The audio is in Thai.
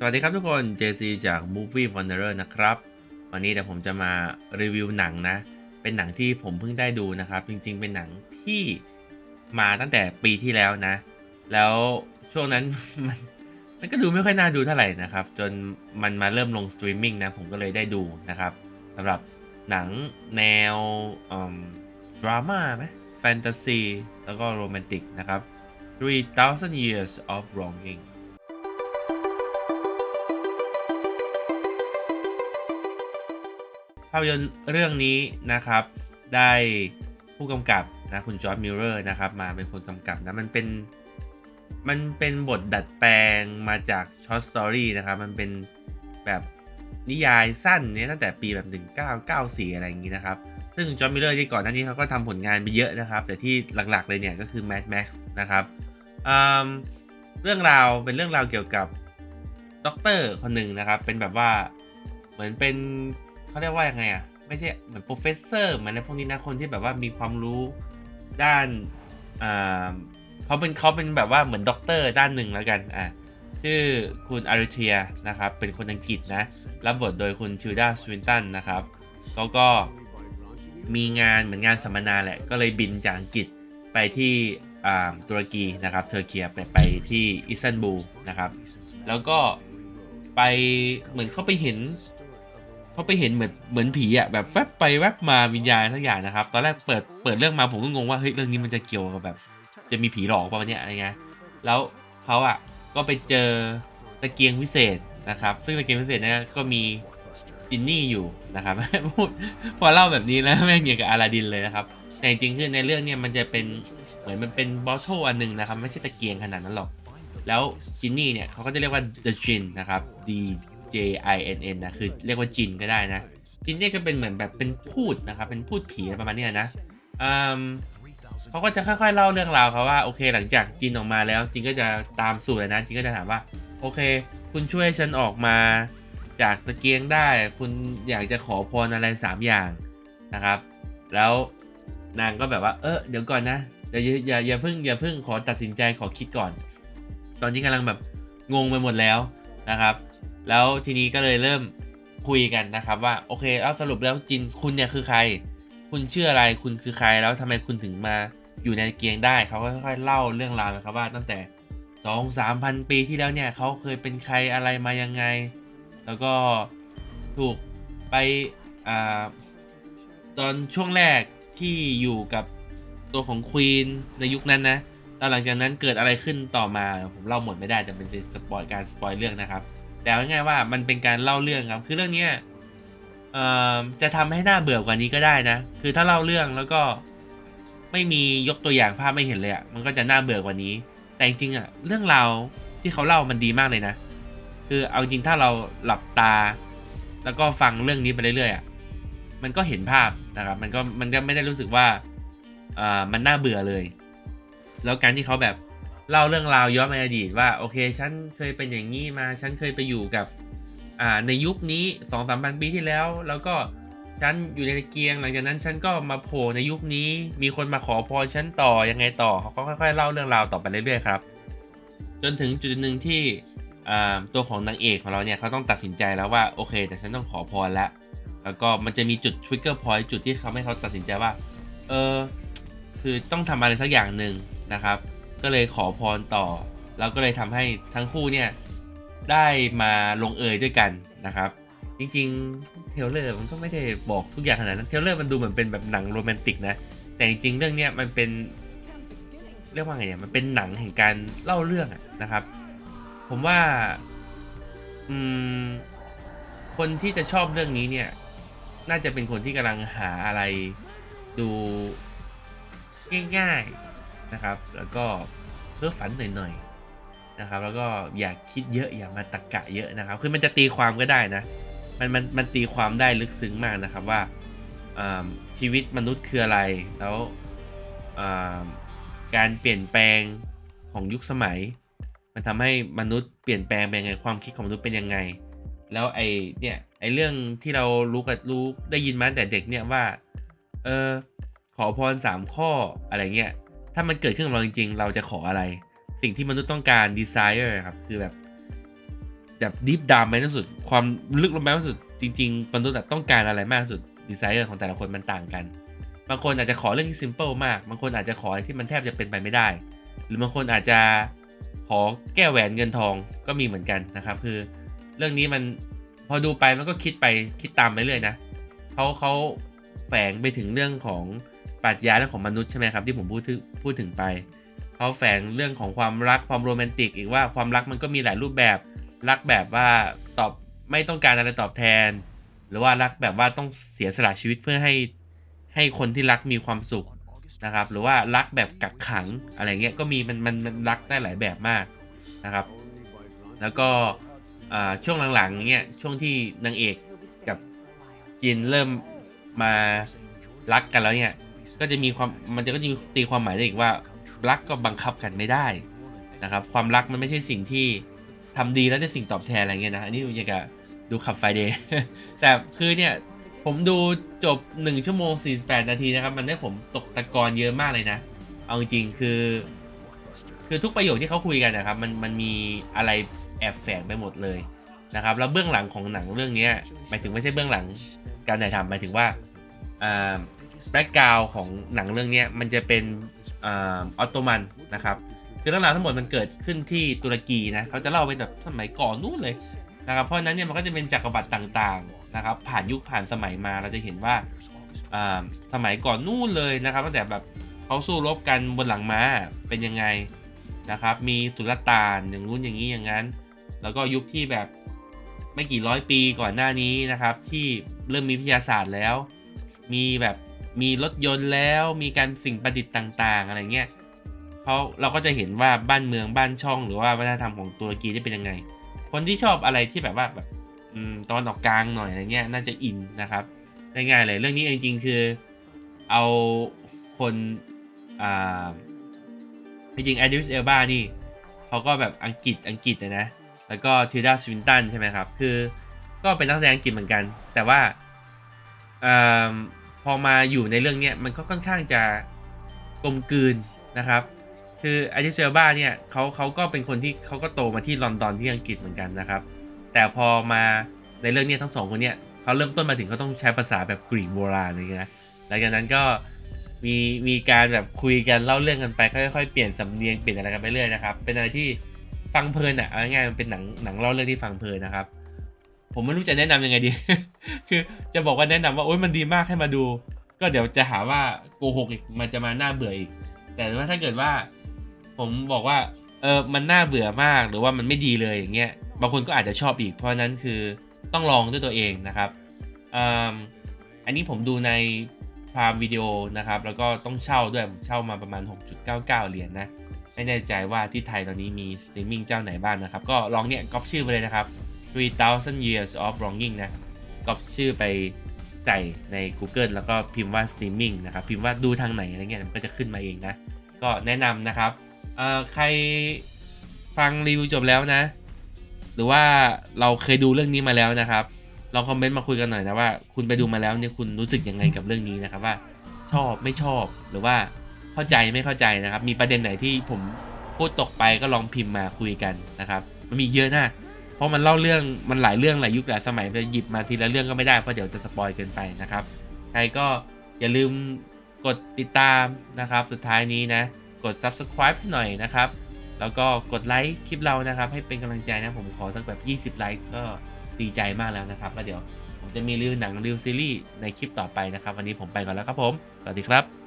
สวัสดีครับทุกคน JC จาก Movie Wanderer นะครับ วันนี้เดี๋ยวผมจะมารีวิวหนังนะ เป็นหนังที่ผมเพิ่งได้ดูนะครับ จริงๆ เป็นหนังที่มาตั้งแต่ปีที่แล้วนะ แล้วช่วงนั้นมันมันก็ดูไม่ค่อยน่าดูเท่าไหร่นะครับ จนมันมาเริ่มลงสตรีมมิ่งนะ ผมก็เลยได้ดูนะครับสำหรับหนังแนวดราม่าไหมแฟนตาซีแล้วก็โรแมนติกนะครับ 3000 Years of Longing ภาพยนตร์เรื่องนี้นะครับ ได้ผู้กำกับนะคุณจอร์ดมิลเลอร์นะครับ มาเป็นคนกำกับนะมันเป็นมันเป็นบทดัดแปลงมาจากช็อตสตอรี่นะครับ มันเป็นแบบนิยายสั้นเนี่ยตั้งแต่ปีแบบ 1994 อะไรอย่างนี้นะครับ ซึ่งจอร์ดมิลเลอร์ที่ก่อนหน้านี้เขาก็ทำผลงานไปเยอะนะครับ แต่ที่หลักๆเลยเนี่ยก็คือ Mad Max นะครับอืมเรื่องราวเป็นเรื่องราวเกี่ยวกับด็อกเตอร์คนหนึ่งนะครับ เป็นแบบว่าเหมือนเป็น เขาเรียกว่ายังไงอะ ไม่ใช่เหมือนโปรเฟสเซอร์เหมือนอะไรพวกนี้นะคนที่แบบว่ามีความรู้ด้านอ่าเขาเป็นเขาเป็นแบบว่าเหมือนด็อกเตอร์ด้านหนึ่งแล้วกันอะชื่อคุณอาริเทียนะครับเป็นคนอังกฤษนะรับบทโดยคุณชิลดาสวินตันนะครับเขาก็มีงานเหมือนงานสัมมนาแหละ ก็เลยบินจากอังกฤษไปที่อ่าตุรกีนะครับเทอร์เกียไปไปที่อิสตันบูลนะครับ แล้วก็ไปเหมือนเขาไปเห็น เขาไปเห็นเหมือนเหมือนผีอะแบบแวบไปแวบมาวิญญาณทุกอย่างนะครับ ตอนแรกเปิดเปิดเรื่องมาผมก็งงว่าเฮ้ยเรื่องนี้มันจะเกี่ยวกับแบบ จะมีผีหลอกป่ะวเนี่ยอะไรเงี้ยแล้วเขาอะก็ไปเจอตะเกียงวิเศษนะครับ ซึ่งตะเกียงวิเศษเนี่ยก็มีจินนี่อยู่นะครับพูดพอเล่าแบบนี้แล้วแม่งอย่างกับอาลาดินเลยนะครับ แต่จริงๆคือในเรื่องเนี่ยมันจะเป็นเหมือนมันเป็นบอทโทอันหนึงนะครับ ไม่ใช่ตะเกียงขนาดนั้นหรอก แล้วจินนี่เนี่ยเขาก็จะเรียกว่า the Jin นะครับ D J I N N นะคือเรียกว่าจินก็ได้นะ จินเนี่ยก็เป็นเหมือนแบบเป็นพูดนะครับ เป็นพูดผีประมาณนี้นะเขาก็จะค่อยๆเล่าเรื่องราวเขาว่าโอเค หลังจากจินออกมาแล้ว จินก็จะตามสูตรเลยนะจินก็จะถามว่า โอเค คุณช่วยฉันออกมา จากตะเกียงได้ คุณอยากจะขอพรอะไรสามอย่างนะครับ แล้วนางก็แบบว่า เออเดี๋ยวก่อนนะเดี๋ยวอย่าอย่าอย่าเพิ่งอย่าเพิ่งขอตัดสินใจขอคิดก่อน ตอนนี้กำลังแบบงงไปหมดแล้วนะครับ แล้วทีนี้ก็เลยเริ่มคุยกันนะครับว่าโอเคแล้วสรุปแล้วจินคุณเนี่ยคือใคร คุณชื่ออะไรคุณคือใครแล้วทำไมคุณถึงมาอยู่ในเกียงได้เขาก็ค่อยๆเล่าเรื่องราวนะครับว่าตั้งแต่สองสามพันปีที่แล้วเนี่ยเขาเคยเป็นใครอะไรมายังไง แล้วก็ถูกไปอ่าตอนช่วงแรกที่อยู่กับตัวของควีนในยุคนั้นนะแล้วหลังจากนั้นเกิดอะไรขึ้นต่อมาผมเล่าหมดไม่ได้แต่เป็นสปอยการสปอยเรื่องนะครับ แต่ง่ายๆว่ามันเป็นการเล่าเรื่องครับ คือเรื่องเนี้ยจะทำให้หน่าเบื่อกว่านี้ก็ได้นะ คือถ้าเล่าเรื่องแล้วก็ไม่มียกตัวอย่างภาพไม่เห็นเลยอะ่ะ มันก็จะน่าเบื่อกว่านี้ แต่จริงๆอะ่ะ เรื่องราวที่เขาเล่ามันดีมากเลยนะ คือเอาจริงถ้าเราหลับตา แล้วก็ฟังเรื่องนี้ไปเรื่อยๆอะ่ะ มันก็เห็นภาพนะครับ มันก็มันก็ไม่ได้รู้สึกว่าอ่ามันน่าเบื่อเลย แล้วการที่เขาแบบ เล่าเรื่องราวย้อนไปอดีตว่าโอเคฉันเคยเป็นอย่างนี้มาฉันเคยไปอยู่กับอ่าในยุคนี้สองสามพันปีที่แล้ว แล้วก็ฉันอยู่ในตะเกียงหลังจากนั้นฉันก็มาโผล่ในยุคนี้ มีคนมาขอพรฉันต่อยังไงต่อเขาก็ค่อย ๆ เล่าเรื่องราวต่อไปเรื่อยๆครับจนถึงจุดหนึ่งที่อ่าตัวของนางเอกของเราเนี่ยเขาต้องตัดสินใจแล้วว่าโอเค แต่ฉันต้องขอพรแล้วแล้วก็มันจะมีจุดทริกเกอร์พอยต์จุดที่เขาให้เขาตัดสินใจว่าเออคือต้องทำอะไรสักอย่างหนึ่งนะครับ ก็เลยขอพรต่อ แล้วก็เลยทำให้ทั้งคู่เนี่ยได้มาลงเอยด้วยกันนะครับ จริงๆเทเลอร์มันก็ไม่ได้บอกทุกอย่างขนาดนั้นเทเลอร์มันดูเหมือนเป็นแบบหนังโรแมนติกนะ แต่จริงๆเรื่องเนี้ยมันเป็นเรียกว่าไงเนี่ยมันเป็นหนังแห่งการเล่าเรื่องนะครับ ผมว่าอืมคนที่จะชอบเรื่องนี้เนี่ย น่าจะเป็นคนที่กำลังหาอะไรดูง่ายๆ นะครับ แล้วก็เพ้อฝันหน่อยๆนะครับ แล้วก็อย่าคิดเยอะอย่ามาตะกะเยอะนะครับ คือมันจะตีความก็ได้นะ มันมันมันตีความได้ลึกซึ้งมากนะครับว่าชีวิตมนุษย์คืออะไรแล้วการเปลี่ยนแปลงของยุคสมัย มันทำให้มนุษย์เปลี่ยนแปลงไปยังไงความคิดของมนุษย์เป็นยังไง แล้วไอเนี่ยไอเรื่องที่เรารู้กันรู้ได้ยินมาตั้งแต่เด็กเนี่ยว่าเออขอพรสามข้ออะไรเงี้ย ถ้ามันเกิดขึ้นกับเราจริง ๆ เราจะขออะไร สิ่งที่มนุษย์ต้องการ desire ครับ คือแบบแบบดิฟดามไปที่สุด ความลึกลงไปที่สุด จริง ๆ มนุษย์ต้องการอะไรมากที่สุดดีไซเนอร์ของแต่ละคนมันต่างกัน บางคนอาจจะขอเรื่องที่ซิมเ l ิลมาก บางคนอาจจะขออะไรที่มันแทบจะเป็นไปไม่ได้ หรือบางคนอาจจะขอแก้แหวนเงินทองก็มีเหมือนกันนะครับ คือเรื่องนี้มันพอดูไปมันก็คิดไปคิดตามไปเรื่อยนะเขาเขาแฝงไปถึงเรื่องของ รัชญาเรื่องของมนุษย์ใช่ไหมครับที่ผมพูดถึงพูดถึงไปเขาแฝงเรื่องของความรักความโรแมนติกอีกว่าความรักมันก็มีหลายรูปแบบรักแบบว่าตอบไม่ต้องการอะไรตอบแทน หรือว่ารักแบบว่าต้องเสียสละชีวิตเพื่อให้ให้คนที่รักมีความสุขนะครับ หรือว่ารักแบบกักขังอะไรเงี้ยก็มีมันมันมันรักได้หลายแบบมากนะครับ แล้วก็ช่วงหลังๆเนี้ยช่วงที่นางเอกกับจินเริ่มมารักกันแล้วเนี่ย ก็จะมีความมันจะก็จะตีความหมายได้อีกว่ารักก็บังคับกันไม่ได้นะครับ ความรักมันไม่ใช่สิ่งที่ทำดีแล้วได้สิ่งตอบแทนอะไรเงี้ยนะอันนี้อย่างกับดูขับไฟเดย์แต่คือเนี่ยผมดูจบ 1 ชั่วโมง 48 นาทีนะครับ มันได้ผมตกตะกอนเยอะมากเลยนะ เอาจริงคือ คือทุกประโยคที่เขาคุยกันนะครับ มันมันมีอะไรแอบแฝงไปหมดเลยนะครับ แล้วเบื้องหลังของหนังเรื่องนี้หมายถึงไม่ใช่เบื้องหลังการถ่ายทำหมายถึงว่าอ่า แบ็กกราวของหนังเรื่องนี้มันจะเป็นออตโตมันนะครับคือเรื่องราวทั้งหมดมันเกิดขึ้นที่ตุรกีนะเขาจะเล่าเป็นแบบสมัยก่อนนู่นเลยนะครับเพราะฉะนั้นเนี่ยมันก็จะเป็นจักรวรรดิต่างๆนะครับผ่านยุคผ่านสมัยมาเราจะเห็นว่าอ่าสมัยก่อนนู่นเลยนะครับตั้งแต่แบบเขาสู้รบกันบนหลังม้าเป็นยังไงนะครับมีสุลต่านอย่างนู้นอย่างนี้อย่างนั้น แล้วก็ยุคที่แบบไม่กี่ร้อยปีก่อนหน้านี้นะครับ ที่เริ่มมีวิทยาศาสตร์แล้ว มีแบบ มีรถยนต์แล้วมีการสิ่งประดิษฐ์ต่างๆ อะไรเงี้ยเขาเราก็จะเห็นว่าบ้านเมืองบ้านช่องหรือว่าวัฒนธรรมของตุรกีที่เป็นยังไง คนที่ชอบอะไรที่แบบว่าแบบตอนออกกลางหน่อยอะไรเงี้ยน่าจะอินนะครับง่ายๆเลยเรื่องนี้จริงๆคือเอาคนอ่าจริงๆไอดิสเอลบานี่เขาก็แบบอังกฤษอังกฤษนะ แล้วก็ทิลดาสวินตันใช่ไหมครับ คือก็เป็นนักแสดงอังกฤษเหมือนกัน แต่ว่า อมพอมาอยู่ในเรื่องเนี้ยมันก็ค่อนข้างจะกลมกลืนนะครับ คือไอริเซลบ้าเนี่ยเขาเขาก็เป็นคนที่เขาก็โตมาที่ลอนดอนที่อังกฤษเหมือนกันนะครับ แต่พอมาในเรื่องเนี้ยทั้งสองคนเนี่ยเขาเริ่มต้นมาถึงเขาต้องใช้ภาษาแบบกรีกโบราณอะไรเงี้ยหลังจากนั้นก็มีมีการแบบคุยกันเล่าเรื่องกันไปค่อยๆเปลี่ยนสำเนียงเปลี่ยนอะไรกันไปเรื่อยนะครับ เป็นอะไรที่ฟังเพลินอะเอาง่ายๆมันเป็นหนังหนังเล่าเรื่องที่ฟังเพลินนะครับ ผมไม่รู้จะแนะนำยังไงดี คือจะบอกว่าแนะนำว่าโอ๊ยมันดีมากให้มาดู ก็เดี๋ยวจะหาว่าโกหกอีกมันจะมาหน่าเบื่ออีก แต่ว่าถ้าเกิดว่า ผมบอกว่าเออมันน่าเบื่อมากหรือว่ามันไม่ดีเลยอย่างเงี้ยบางคนก็อาจจะชอบอีก เพราะนั้นคือต้องลองด้วยตัวเองนะครับอันนี้ผมดูในพรามวิดีโอนะครับ แล้วก็ต้องเช่าด้วยผมเช่ามาประมาณ 6.99 เหรียญนะไม่แน่ใจว่าที่ไทยตอนนี้มีสตรีมมิ่งเจ้าไหนบ้างนะครับ ก็ลองเนี่ยก๊อปชื่อไปเลยนะครับ 3000 years of longing นะก๊อปชื่อไปใส่ใน Google แล้วก็พิมพ์ว่า streaming นะครับ พิมพ์ว่าดูทางไหนอะไรเงี้ยมันก็จะขึ้นมาเองนะ ก็แนะนำนะครับเอ่อใครฟังรีวิวจบแล้วนะ หรือว่าเราเคยดูเรื่องนี้มาแล้วนะครับลองคอมเมนต์มาคุยกันหน่อยนะว่าคุณไปดูมาแล้วเนี่ยคุณรู้สึกยังไงกับเรื่องนี้นะครับว่าชอบไม่ชอบหรือว่าเข้าใจไม่เข้าใจนะครับ มีประเด็นไหนที่ผมพูดตกไปก็ลองพิมพ์มาคุยกันนะครับ มันมีเยอะนะ เพราะมันเล่าเรื่องมันหลายเรื่องหลายยุคหลายสมัยจะหยิบมาทีละเรื่องก็ไม่ได้เพราะเดี๋ยวจะสปอยเกินไปนะครับ ใครก็อย่าลืมกดติดตามนะครับ สุดท้ายนี้นะ กด subscribe หน่อยนะครับ แล้วก็กดไลค์คลิปเรานะครับ ให้เป็นกำลังใจนะผมขอสักแบบ 20 ไลค์ก็ดีใจมากแล้วนะครับแล้วเดี๋ยวผมจะมีรีวิวหนังรีวิวซีรีส์ในคลิปต่อไปนะครับ วันนี้ผมไปก่อนแล้วครับผม สวัสดีครับ